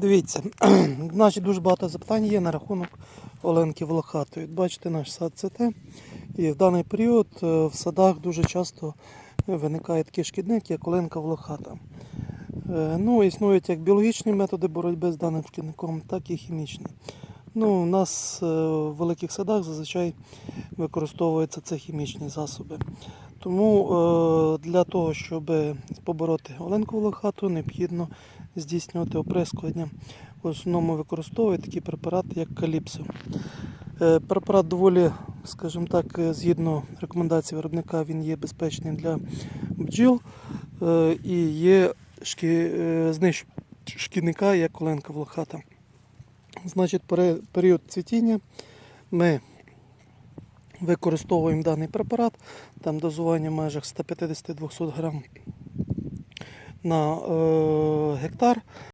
Дивіться, значить дуже багато запитань є на рахунок Оленки Волохатої. Бачите, наш сад ЦТ. І в даний період е, в садах дуже часто виникає такий шкідник, як Оленка Волохата. Е, Ну, існують як біологічні методи боротьби з даним шкідником, так і хімічні. Ну, у нас е, в великих садах зазвичай використовуються це хімічні засоби. Тому е, для того, щоб побороти Оленку Волохату, необхідно здійснювати оприскування. В основному використовують такі препарати, як каліпсо. Е, Препарат доволі, скажімо так, згідно рекомендацій виробника, він є безпечним для бджіл і є шкі... знищ шкідника, як Оленка Волохата. Значить, період цвітіння ми використовуємо даний препарат, там дозування в межах 150-200 грам на е, гектар.